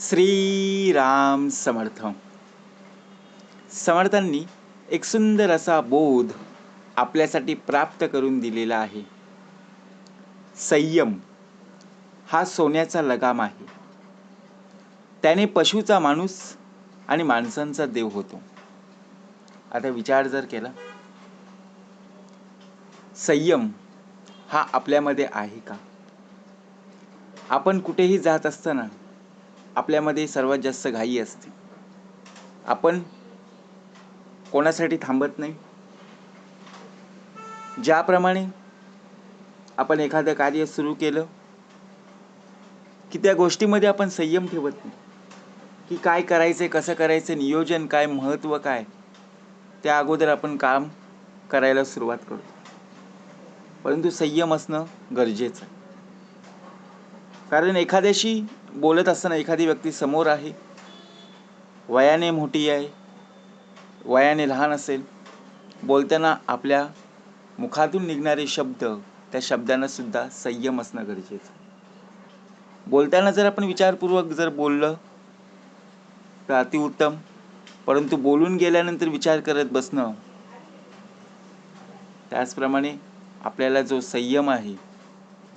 श्रीराम समर्थ समर्थांनी एक सुंदर असा बोध आपल्यासाठी प्राप्त करून दिलेला आहे. संयम हा सोन्याचा लगाम आहे. त्याने पशुचा माणूस आणि माणसांचा देव होतो. आता विचार जर केला. संयम हा आपल्यामध्ये आहे का? आपण कुठेही जात असताना आपल्यामध्ये सर्वात जास्त घाई असते. आपण कोणासाठी थांबत नाही. ज्याप्रमाणे आपण एखादं कार्य सुरू केलं की त्या गोष्टीमध्ये आपण संयम ठेवत नाही. की काय करायचं कसं करायचं नियोजन काय महत्त्व काय त्या अगोदर आपण काम करायला सुरुवात करतो. परंतु संयम असणं गरजेचं आहे. कारण एखाद्याशी बोलत असताना एखादी व्यक्ती समोर आहे वयाने मोठी आहे वयाने लहान असेल बोलताना आपल्या मुखातून निघणारे शब्द त्या शब्दांना सुद्धा संयम असणं गरजेचं बोलताना जर आपण विचारपूर्वक जर बोललं तर अतिउत्तम. परंतु बोलून गेल्यानंतर विचार करत बसणं त्याचप्रमाणे आपल्याला जो संयम आहे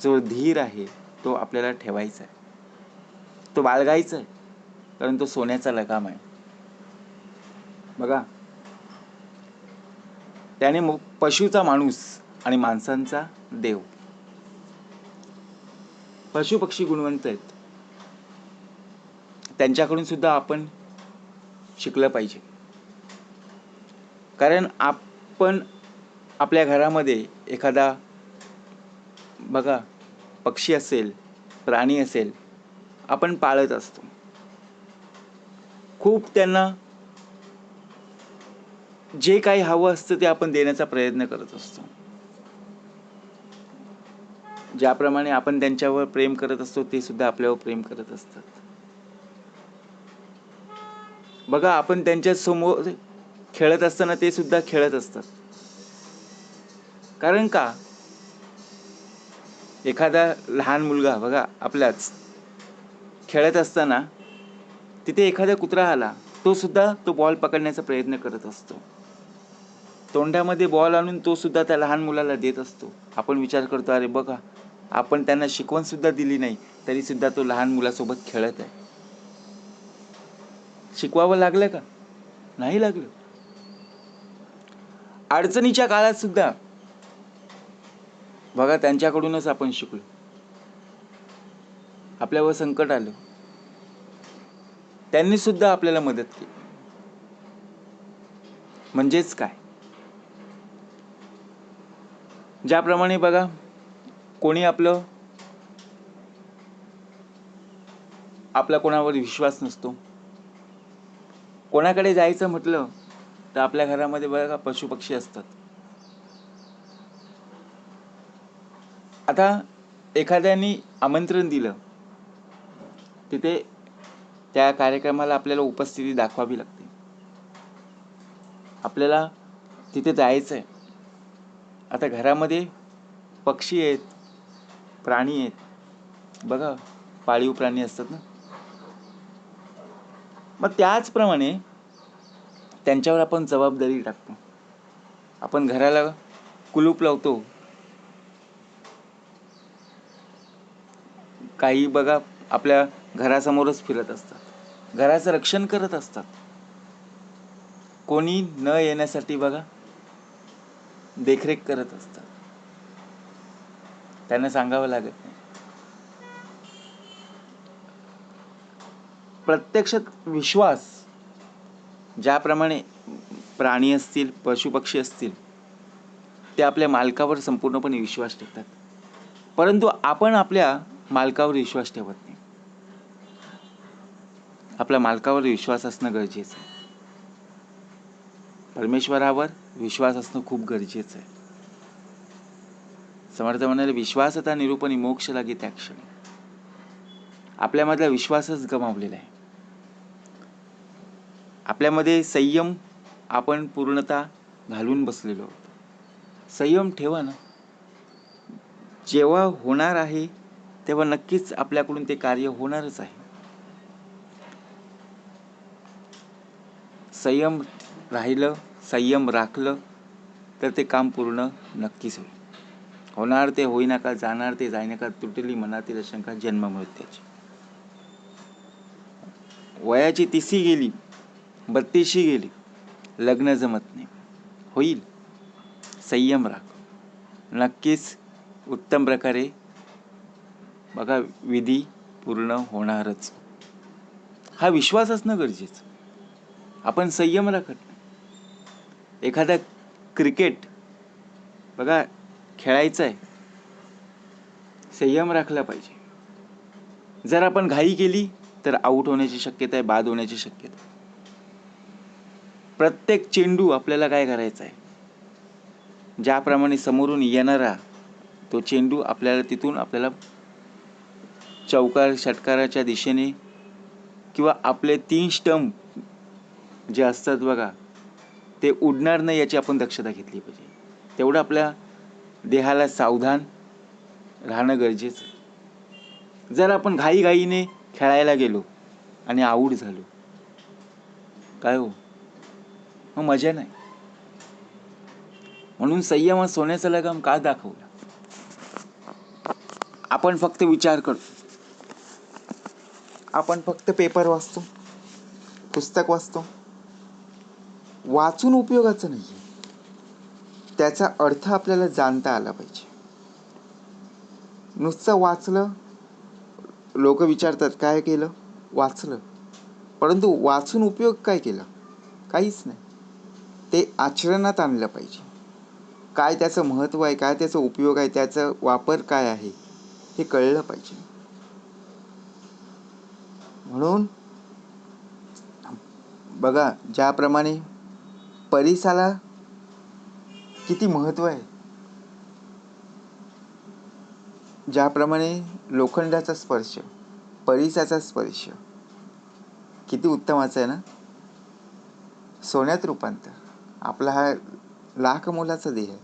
जो धीर आहे तो आपल्याला ठेवायचा आहे. तो बाळगायचा. आहे कारण तो सोन्याचा लगाम आहे. बघा. त्याने पशुचा माणूस आणि माणसांचा देव. पशु पक्षी गुणवंत आहेत. त्यांच्याकडून सुद्धा आपण शिकलं पाहिजे. कारण आपण आपल्या घरामध्ये एखादा बघा पक्षी असेल प्राणी असेल आपण पाळत असतो. खूप त्यांना जे काही हवं असतं ते आपण देण्याचा प्रयत्न करत असतो. ज्याप्रमाणे आपण त्यांच्यावर प्रेम करत असतो ते सुद्धा आपल्यावर प्रेम करत असतात. बघा आपण त्यांच्यासमोर खेळत असताना ते सुद्धा खेळत असतात. कारण का? एखादा लहान मुलगा बघा आपल्याच खेळत असताना तिथे एखादा कुत्रा आला तो सुद्धा तो बॉल पकडण्याचा प्रयत्न करत असतो. तोंडामध्ये बॉल आणून तो सुद्धा त्या लहान मुलाला देत असतो. आपण विचार करतो अरे बघा आपण त्यांना शिकवण सुद्धा दिली नाही तरी सुद्धा तो लहान मुलासोबत खेळत आहे. शिकवावं लागलं का? नाही लागलं. अडचणीच्या काळात सुद्धा बघा त्यांच्याकडूनच आपण शिकलो. आपल्यावर संकट आलं. त्यांनी सुद्धा आपल्याला मदत केली. म्हणजेच काय? ज्याप्रमाणे बघा कोणी आपलं आपला कोणावर विश्वास नसतो. कोणाकडे जायचं म्हटलं तर आपल्या घरामध्ये बघा पशुपक्षी असतात. आता एखाद्याने आमंत्रण दिलं तिथे त्या कार्यक्रमाला आपल्याला उपस्थिती दाखवावी लागते. आपल्याला तिथे जायचं आहे आता घरामध्ये पक्षी आहेत प्राणी आहेत. बघा पाळीव प्राणी असतात ना? मग त्याचप्रमाणे त्यांच्यावर आपण जबाबदारी टाकतो. आपण घराला कुलूप लावतो. काही बघा आपल्या घरासमोरच फिरत असतात. घराचं रक्षण करत असतात. कोणी न येण्यासाठी बघा देखरेख करत असतात. त्यांना सांगावं लागत नाही. प्रत्यक्षात विश्वास ज्याप्रमाणे प्राणी असतील पशुपक्षी असतील ते आपल्या मालकावर संपूर्णपणे विश्वास ठेवतात. परंतु आपण आपल्या मालकावर विश्वास ठेवत नाही. आपल्या मालकावर विश्वास असणं गरजेचं आहे. परमेश्वरावर विश्वास असणं खूप गरजेचं आहे. समर्थ म्हणाले विश्वास आता निरूपणी मोक्ष लागे त्या क्षणी. आपल्यामधला विश्वासच गमावलेला आहे. आपल्यामध्ये संयम आपण पूर्णतः घालून बसलेलो संयम ठेवा ना. जेव्हा होणार आहे तेव्हा नक्कीच आपल्याकडून ते कार्य होणारच आहे. संयम राहिलं संयम राखलं तर ते काम पूर्ण नक्कीच होईल. होणार ते होईना का जाणार ते जाईना का तुटली मनातील आशंका जन्म मृत्याची वयाची तिसी गेली बत्तीशी गेली लग्न जमत नाही. होईल. संयम राख. नक्कीच उत्तम प्रकारे बघा विधी पूर्ण होणारच. हा विश्वास असणं गरजेचं? आपण संयम राखत एखादा क्रिकेट बघा खेळायचं आहे. संयम राखला पाहिजे. जर आपण घाई केली तर आऊट होण्याची शक्यता आहे बाद होण्याची शक्यता आहे. प्रत्येक चेंडू आपल्याला काय करायचा आहे? ज्याप्रमाणे समोरून येणारा तो चेंडू आपल्याला तिथून आपल्याला चौकार षटकाराच्या दिशेने किंवा आपले तीन स्टंप जे असतात बघा ते उडणार नाही याची आपण दक्षता घेतली पाहिजे. तेवढं आपल्या देहाला सावधान राहणं गरजेचं जर आपण घाईघाईने खेळायला गेलो आणि आऊट झालो काय हो? मग मजा नाही. म्हणून संयम सोन्याचा लगाम का दाखवला? आपण फक्त विचार करतो. आपण फक्त पेपर वाचतो पुस्तक वाचतो वाचून उपयोगाचं नाही त्याचा अर्थ आपल्याला जाणता आला पाहिजे. नुसतं वाचलं लोक विचारतात काय केलं? वाचलं. परंतु वाचून उपयोग काय केला? काहीच नाही. ते आचरणात आणलं पाहिजे. काय त्याचं महत्त्व आहे काय त्याचा उपयोग आहे त्याचा वापर काय आहे हे कळलं पाहिजे. म्हणून बघा ज्याप्रमाणे परिसाला किती महत्त्व आहे? ज्याप्रमाणे लोखंडाचा स्पर्श परिसाचा स्पर्श किती उत्तमाचा आहे ना? सोन्यात रूपांतर. आपला हा लाख मोलाचा देह आहे.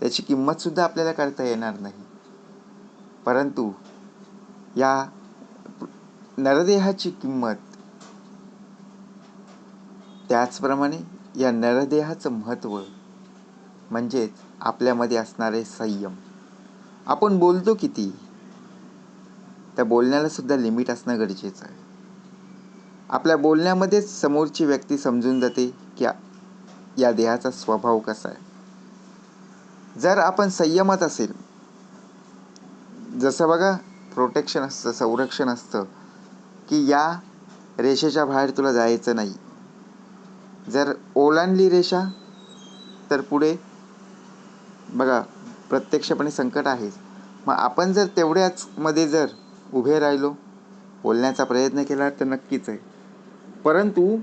त्याची किंमतसुद्धा आपल्याला करता येणार नाही. परंतु या नरदेहाची किंमत त्याचप्रमाणे या नरदेहाचं महत्त्व म्हणजेच आपल्यामध्ये असणारे संयम. आपण बोलतो किती त्या बोलण्याला सुद्धा लिमिट असणं गरजेचं आहे. आपल्या बोलण्यामध्येच समोरची व्यक्ती समजून जाते की या देहाचा स्वभाव कसा आहे. जर आपण संयमात असेल जसं बघा प्रोटेक्शन असतं संरक्षण असतं की या रेषेच्या बाहेर तुला जायचं नाही. जर ओलांडली रेषा तर पुढे बघा प्रत्यक्षपणे संकट आहेच मग आपण जर तेवढ्याच मध्ये जर उभे राहिलो बोलण्याचा प्रयत्न केला तर नक्कीच आहे. परंतु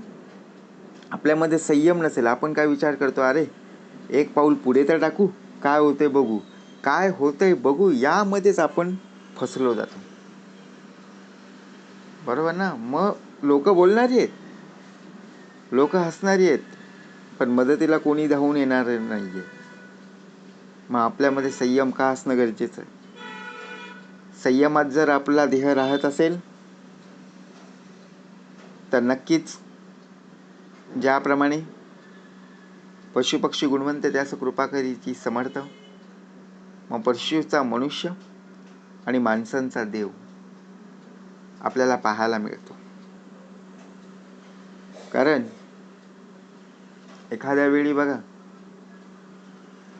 आपल्यामध्ये संयम नसेल आपण काय विचार करतो? अरे एक पाऊल पुढे तर टाकू काय होते बघू. काय होतंय बघू यामध्येच आपण फसलो जातो. बरोबर ना? मग लोक बोलणारी आहेत. लोक हसणारी आहेत पण मदतीला कोणी धावून येणार नाही आहे मग आपल्यामध्ये संयम का असणं गरजेचं आहे? संयमात जर आपला देह राहत असेल तर नक्कीच ज्याप्रमाणे पशुपक्षी गुणवंत त्यास कृपा करीची समर्थ. मग पशुचा मनुष्य आणि माणसांचा देव आपल्याला पाहायला मिळतो. कारण एखाद्या वेळी बघा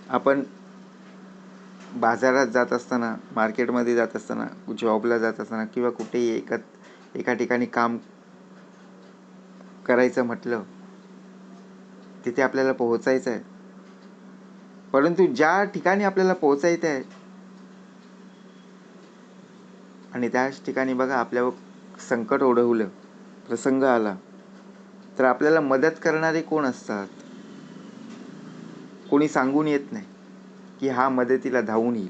आपण बाजारात जात असताना मार्केटमध्ये जात असताना जॉबला जात असताना किंवा कुठेही एका एका ठिकाणी काम करायचं म्हटलं तिथे आपल्याला पोहोचायचं आहे. परंतु ज्या ठिकाणी आपल्याला पोहोचायचं आहे आणि त्याच ठिकाणी बघा आपल्यावर संकट ओढवलं प्रसंग आला तर आपल्याला मदत करणारे कोण असतात? कोणी सांगून येत नाही की हा मदतीला धावून येईल.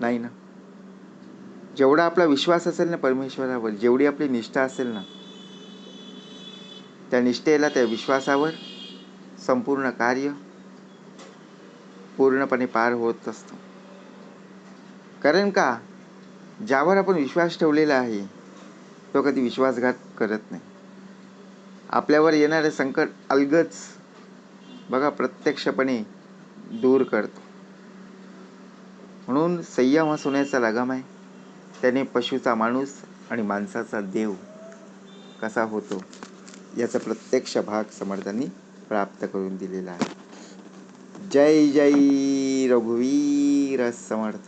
नाही ना? जेवढा आपला विश्वास असेल ना परमेश्वरावर जेवढी आपली निष्ठा असेल ना त्या निष्ठेला त्या विश्वासावर संपूर्ण कार्य पूर्णपणे पार होत असतं. कारण का? ज्यावर आपण विश्वास ठेवलेला आहे तो कधी विश्वासघात करत नाही. आपल्यावर येणारे संकट अलगच. बघा प्रत्यक्षपणे दूर करतो. म्हणून संयम हा सोन्याचा लगाम आहे. त्याने पशुचा माणूस आणि माणसाचा देव कसा होतो याचा प्रत्यक्ष भाग समर्थांनी प्राप्त करून दिलेला आहे. जय जय रघुवीर समर्थ.